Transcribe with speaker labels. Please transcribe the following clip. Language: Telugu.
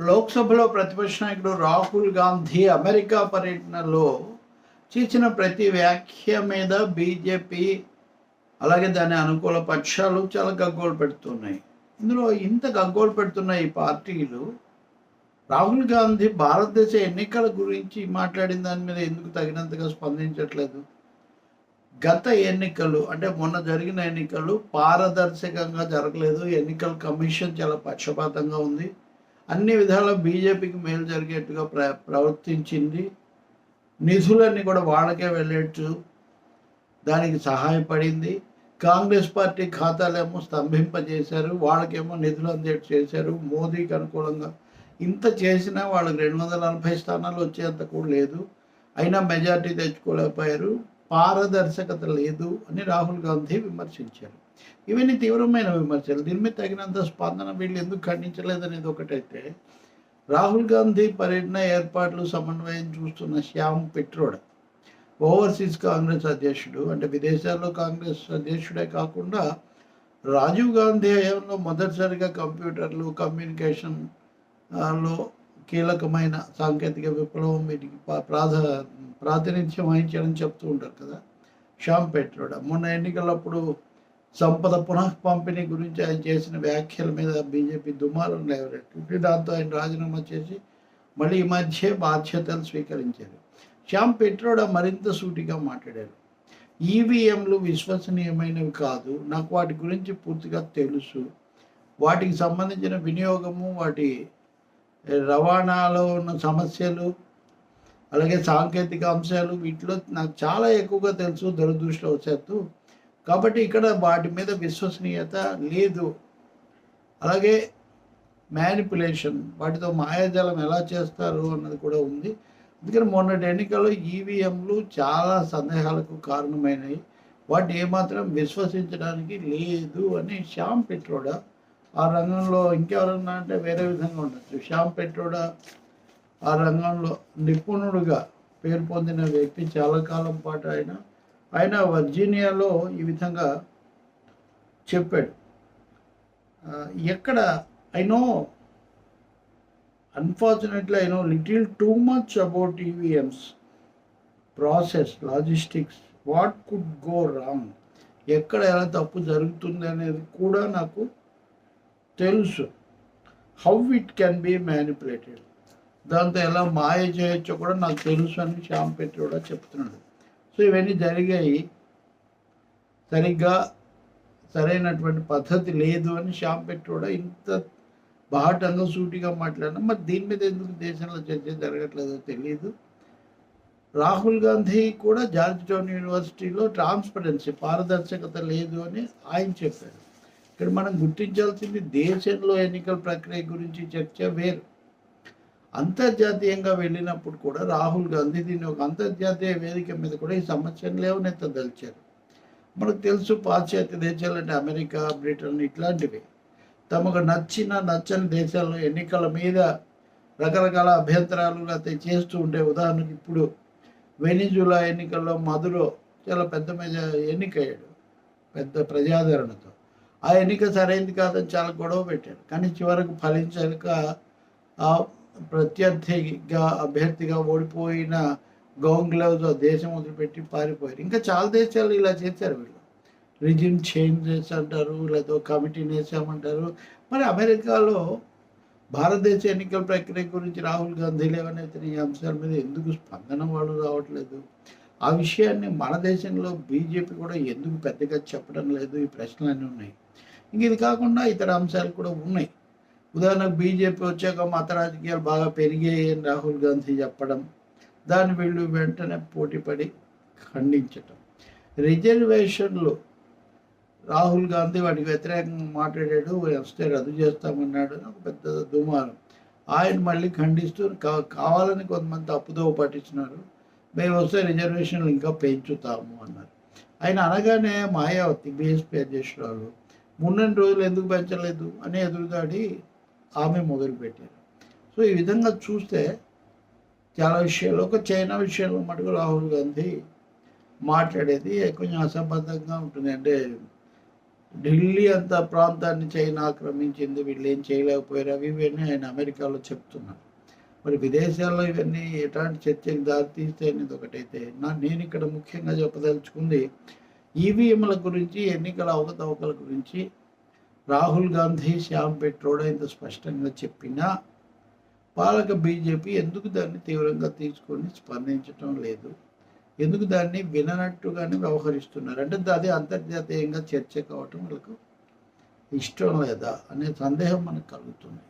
Speaker 1: లోక్సభలో ప్రతిపక్ష నాయకుడు రాహుల్ గాంధీ అమెరికా పర్యటనలో చేసిన ప్రతి వ్యాఖ్య మీద బీజేపీ అలాగే దాని అనుకూల పక్షాలు చాలా గగ్గోలు పెడుతున్నాయి. ఇందులో ఇంత గగ్గోలు పెడుతున్న ఈ పార్టీలు రాహుల్ గాంధీ భారతదేశ ఎన్నికల గురించి మాట్లాడిన దాని మీద ఎందుకు తగినంతగా స్పందించట్లేదు? గత ఎన్నికలు అంటే మొన్న జరిగిన ఎన్నికలు పారదర్శకంగా జరగలేదు. ఎన్నికల కమిషన్ చాలా పక్షపాతంగా ఉంది. అన్ని విధాల బీజేపీకి మేలు జరిగేట్టుగా ప్ర ప్రవర్తించింది. నిధులన్నీ కూడా వాళ్ళకే వెళ్ళేట్టు దానికి సహాయపడింది. కాంగ్రెస్ పార్టీ ఖాతాలేమో స్తంభింపజేశారు వాళ్ళకేమో నిధులు అందేట్టు చేశారు. మోదీకి అనుకూలంగా ఇంత చేసినా వాళ్ళకి రెండు వందల నలభై స్థానాలు వచ్చేంత కూడా లేదు. అయినా మెజార్టీ తెచ్చుకోలేకపోయారు. పారదర్శకత లేదు అని రాహుల్ గాంధీ విమర్శించారు. ఇవన్నీ తీవ్రమైన విమర్శలు. దీని మీద తగినంత స్పందన వీళ్ళు ఎందుకు ఖండించలేదనేది ఒకటైతే రాహుల్ గాంధీ పర్యటన ఏర్పాట్లు సమన్వయం చూస్తున్న శ్యామ్ పిట్రోడ్ ఓవర్సీస్ కాంగ్రెస్ అధ్యక్షుడు అంటే విదేశాల్లో కాంగ్రెస్ అధ్యక్షుడే కాకుండా రాజీవ్ గాంధీ హయాంలో మొదటిసారిగా కంప్యూటర్లు కమ్యూనికేషన్లో కీలకమైన సాంకేతిక విప్లవం వీటికి ప్రాధా ప్రాధ ప్రాతినిధ్యం వహించారని చెప్తూ ఉంటారు కదా. శ్యామ్ పెట్రోడ మొన్న ఎన్నికలప్పుడు సంపద పునః పంపిణీ గురించి ఆయన చేసిన వ్యాఖ్యల మీద బీజేపీ దుమారం లేవరెట్టు దాంతో ఆయన రాజీనామా చేసి మళ్ళీ ఈ మధ్య బాధ్యతలు స్వీకరించారు. శ్యామ్ పెట్రోడా మరింత సూటిగా మాట్లాడారు. ఈవీఎంలు విశ్వసనీయమైనవి కాదు నాకు వాటి గురించి పూర్తిగా తెలుసు. వాటికి సంబంధించిన వినియోగము వాటి రవాణాలో ఉన్న సమస్యలు అలాగే సాంకేతిక అంశాలు వీటిలో నాకు చాలా ఎక్కువగా తెలుసు దురదృష్టవశాత్తు కాబట్టి ఇక్కడ వాటి మీద విశ్వసనీయత లేదు. అలాగే మ్యానిపులేషన్ వాటితో మాయాజాలం ఎలా చేస్తారు అన్నది కూడా ఉంది. అందుకని మొన్నటి ఎన్నికల్లో ఈవీఎంలు చాలా సందేహాలకు కారణమైనవి వాటిని ఏమాత్రం విశ్వసించడానికి లేదు అని శ్యామ్ పెట్రోడా ఆ రంగంలో ఇంకెవరన్నా అంటే వేరే విధంగా ఉండొచ్చు శ్యామ్ పెట్రోడా ఆ రంగంలో నిపుణుడుగా పేరు పొందిన వ్యక్తి చాలా కాలం పాటు ఆయన. ఆయన వర్జీనియాలో ఈ విధంగా చెప్పాడు. ఎక్కడ I know unfortunately I know little too much about EVMs process logistics what could go wrong ఎక్కడ ఎలా తప్పు జరుగుతుంది అనేది కూడా నాకు తెలుసు. How it can be manipulated దాంతో ఎలా మాయ చేయొచ్చో కూడా నాకు తెలుసు అని శ్యామ్ పెట్టి కూడా చెప్తున్నాడు. సో ఇవన్నీ జరిగాయి. సరిగ్గా సరైనటువంటి పద్ధతి లేదు అని శ్యామ్ పెట్టి కూడా ఇంత బాహటంగా సూటిగా మాట్లాడినా మరి దీని మీద ఎందుకు దేశంలో చర్చ జరగట్లేదో తెలియదు రాహుల్ గాంధీ కూడా జార్జ్ టౌన్ యూనివర్సిటీలో ట్రాన్స్పరెన్సీ పారదర్శకత లేదు అని ఆయన చెప్పారు. ఇక్కడ మనం గుర్తించాల్సింది దేశంలో ఎన్నికల ప్రక్రియ గురించి చర్చ వేరు. అంతర్జాతీయంగా వెళ్ళినప్పుడు కూడా రాహుల్ గాంధీ దీన్ని ఒక అంతర్జాతీయ వేదిక మీద కూడా ఈ సమస్యను లేవనెత్తదలిచారు. మనకు తెలుసు పాశ్చాత్య దేశాలు అంటే అమెరికా బ్రిటన్ ఇట్లాంటివి. తమకు నచ్చిన నచ్చని దేశాల్లో ఎన్నికల మీద రకరకాల అభ్యంతరాలు అయితే చేస్తూ ఉంటే ఉదాహరణకు ఇప్పుడు వెనిజులా ఎన్నికల్లో మధులో చాలా పెద్ద మీద ఎన్నికయ్యాడు. పెద్ద ప్రజాదరణతో. ఆ ఎన్నిక సరైనది కాదని చాలా గొడవ పెట్టారు. కానీ చివరకు ఫలించక ఆ ప్రత్యర్థిగా అభ్యర్థిగా ఓడిపోయిన గౌంగ్లవ్స్ ఆ దేశం వదిలిపెట్టి పారిపోయారు. ఇంకా చాలా దేశాలు ఇలా చేశారు వీళ్ళు. రిజిమ్ చేంజ్ అంటారు లేదా కమిటీని వేసామంటారు మరి అమెరికాలో భారతదేశ ఎన్నికల ప్రక్రియ గురించి రాహుల్ గాంధీ లేవనైతే ఈ అంశాల మీద ఎందుకు స్పందన వాళ్ళు రావట్లేదు? ఆ విషయాన్ని మన దేశంలో బీజేపీ కూడా ఎందుకు పెద్దగా చెప్పడం లేదు? ఈ ప్రశ్నలన్నీ ఉన్నాయి. ఇంక ఇది కాకుండా ఇతర అంశాలు కూడా ఉన్నాయి. ఉదాహరణకు బీజేపీ వచ్చాక మత రాజకీయాలు బాగా పెరిగాయి అని రాహుల్ గాంధీ చెప్పడం దాన్ని వీళ్ళు వెంటనే పోటీపడి ఖండించటం. రిజర్వేషన్లు. రాహుల్ గాంధీ వాటికి వ్యతిరేకంగా మాట్లాడాడు వస్తే రద్దు చేస్తామన్నాడు ఒక పెద్ద దుమారం. ఆయన మళ్ళీ ఖండిస్తూ కావాలని కొంతమంది తప్పుదోవ పట్టించినారు. మేము వస్తే రిజర్వేషన్లు ఇంకా పెంచుతాము అన్నారు. ఆయన అనగానే మాయావతి బీఎస్పీ అధ్యక్షురాలు మున్నెండు రోజులు ఎందుకు పెంచలేదు? అని ఎదురుదాడి ఆమె మొదలుపెట్టారు. సో ఈ విధంగా చూస్తే చాలా విషయాలు ఒక చైనా విషయంలో మటుకు రాహుల్ గాంధీ మాట్లాడేది కొంచెం అసంబద్ధంగా ఉంటుంది. అంటే ఢిల్లీ అంత ప్రాంతాన్ని చైనా ఆక్రమించింది వీళ్ళు ఏం చేయలేకపోయారు అవి ఇవన్నీ ఆయన అమెరికాలో చెప్తున్నారు. మరి విదేశాల్లో ఇవన్నీ ఎలాంటి చర్చకు దారితీస్తే అనేది ఒకటైతే నా నేను ఇక్కడ ముఖ్యంగా చెప్పదలుచుకుంది ఈవీఎంల గురించి ఎన్నికల అవకతవకల గురించి రాహుల్ గాంధీ శ్యామ్ పెట్రోడా ఇంత స్పష్టంగా చెప్పినా పాలక బీజేపీ ఎందుకు దాన్ని తీవ్రంగా తీసుకొని స్పందించటం లేదు? ఎందుకు దాన్ని విననట్టుగానే వ్యవహరిస్తున్నారు? అంటే అది అంతర్జాతీయంగా చర్చ కావటం వాళ్ళకు ఇష్టం లేదా అనే సందేహం మనకు కలుగుతుంది.